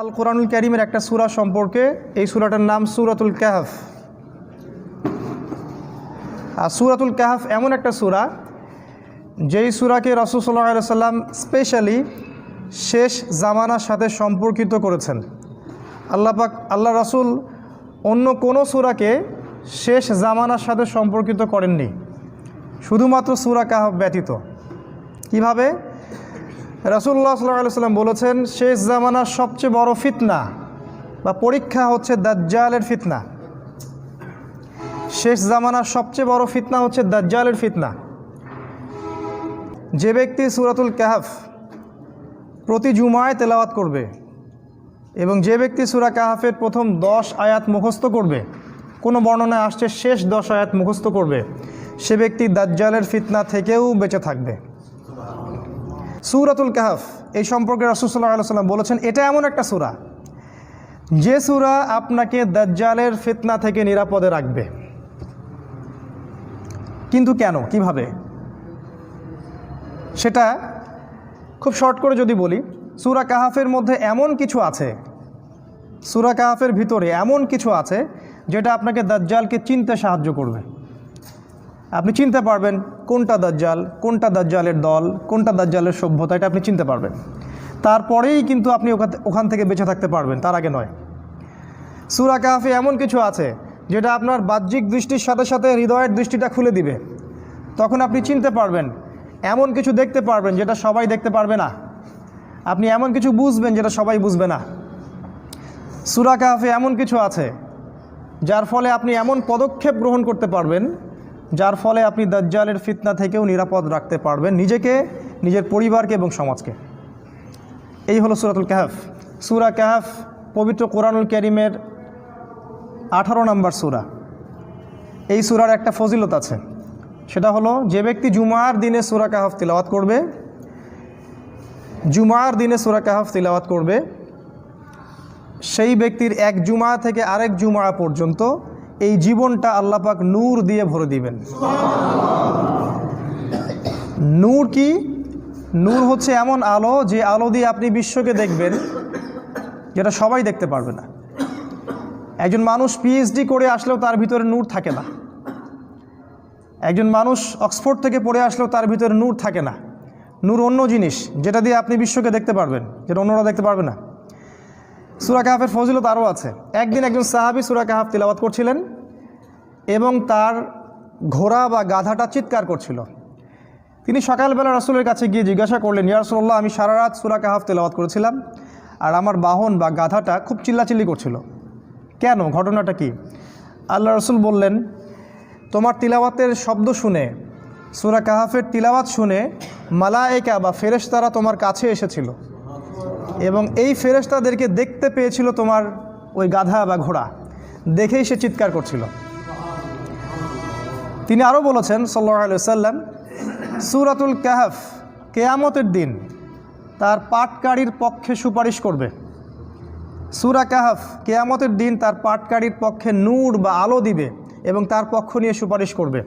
আল কোরআনুল ক্যারিমের একটা সূরা সম্পর্কে এই সূরাটার নাম সুরাতুল কাহফ। আর সূরাতুল কাহফ এমন একটা সুরা, যেই সুরাকে রসুল সাল্লাহ সাল্লাম স্পেশালি শেষ জামানার সাথে সম্পর্কিত করেছেন। আল্লাহ পাক, আল্লাহ রসুল অন্য কোনো সুরাকে শেষ জামানার সাথে সম্পর্কিত করেননি। শুধুমাত্র সুরা কাহফ ব্যতীত। কীভাবে? রাসুল্লাহ সাল্লাহ সাল্লাম বলেছেন, শেষ জামানার সবচেয়ে বড় ফিতনা বা পরীক্ষা হচ্ছে দাজ্জালের ফিতনা। শেষ জামানার সবচেয়ে বড় ফিতনা হচ্ছে দাজ্জালের ফিতনা। যে ব্যক্তি সুরাতুল কাহাফ প্রতি জুমায় তেলাওয়াত করবে এবং যে ব্যক্তি সুরা কাহাফের প্রথম দশ আয়াত মুখস্থ করবে, কোনো বর্ণনায় আসছে শেষ দশ আয়াত মুখস্থ করবে, সে ব্যক্তি দাজ্জালের ফিতনা থেকেও বেঁচে থাকবে। সুরাতুল কাহাফ, এই সম্পর্কে রাসুসাল্লাহ সাল্লাম বলেছেন, এটা এমন একটা সূরা। যে সূরা আপনাকে দাজ্জালের ফিতনা থেকে নিরাপদে রাখবে। কিন্তু কেন? কীভাবে? সেটা খুব শর্ট করে যদি বলি, সুরা কাহাফের মধ্যে এমন কিছু আছে, সুরা কাহাফের ভিতরে এমন কিছু আছে, যেটা আপনাকে দাজ্জালকে চিনতে সাহায্য করবে। আপনি চিনতে পারবেন কোনটা দাজ্জাল, কোনটা দাজ্জালের দল, কোনটা দাজ্জালের সভ্যতা, এটা আপনি চিনতে পারবেন। তারপরেই কিন্তু আপনি ওখান- থেকে বেঁচে থাকতে পারবেন, তার আগে নয়। সুরা কাহাফে এমন কিছু আছে, যেটা আপনার বাহ্যিক দৃষ্টির সাথে সাথে হৃদয়ের দৃষ্টিটা খুলে দিবে। তখন আপনি চিনতে পারবেন, এমন কিছু দেখতে পারবেন যেটা সবাই দেখতে পারবে না। আপনি এমন কিছু বুঝবেন যেটা সবাই বুঝবে না। সুরা কাহাফে এমন কিছু আছে, যার ফলে আপনি এমন পদক্ষেপ গ্রহণ করতে পারবেন যার ফলে আপনি দাজ্জালের ফিতনা থেকেও নিরাপদ রাখতে পারবেন নিজেকে, নিজের পরিবারকে এবং সমাজকে। এই হলো সুরাতুল কাহাফ। সুরা কাহাফ পবিত্র কোরআনুল ক্যারিমের আঠারো নম্বর সুরা। এই সুরার একটা ফজিলত আছে। সেটা হলো, যে ব্যক্তি জুমার দিনে সুরা কাহাফ তিলাওয়াত করবে, জুমার দিনে সুরা কাহাফ তিলাওয়াত করবে, সেই ব্যক্তির এক জুমা থেকে আরেক জুমা পর্যন্ত এই জীবনটা আল্লাপাক নূর দিয়ে ভরে দিবেন। নূর কি? নূর হচ্ছে এমন আলো যে আলো দিয়ে আপনি বিশ্বকে দেখবেন, যেটা সবাই দেখতে পারবে না। একজন মানুষ পিএইচডি করে আসলেও তার ভিতরে নূর থাকে না। একজন মানুষ অক্সফোর্ড থেকে পড়ে আসলেও তার ভিতরে নূর থাকে না। নূর অন্য জিনিস, যেটা দিয়ে আপনি বিশ্বকে দেখতে পারবেন, যেটা অন্যরা দেখতে পারবে না। সুরা কাহাফের ফজিলত আরও আছে। একদিন একজন সাহাবি সুরা কাহাফ তিলাবাত করছিলেন এবং তার ঘোড়া বা গাধাটা চিৎকার করছিল। তিনি সকালবেলা রাসুলের কাছে গিয়ে জিজ্ঞাসা করলেন, ইয়া রাসূলুল্লাহ, আমি সারা রাত সুরা কাহাফ তেলাওয়াত করেছিলাম আর আমার বাহন বা গাধাটা খুব চিল্লাচিল্লি করছিল। কেন? ঘটনাটা কি? আল্লাহ রসুল বললেন, তোমার তিলাওয়াতের শব্দ শুনে, সুরা কাহাফের তিলাওয়াত শুনে মালায়েকা বা ফেরেশতারা তোমার কাছে এসেছিল এবং এই ফেরেশতাদেরকে দেখতে পেয়েছিল তোমার ওই গাধা বা ঘোড়া। দেখেই সে চিৎকার করছিল। তিনি আরও বলেছেন সাল্লাহ সাল্লাম সুরাতুল কাহাফ, কেয়ামতের দিন তার পাটকারীর পক্ষে সুপারিশ করবে। সুরা কাহাফ, কেয়ামতের দিন তার পাটকারীর পক্ষে নূর বা আলো দিবে এবং তার পক্ষ নিয়ে সুপারিশ করবে।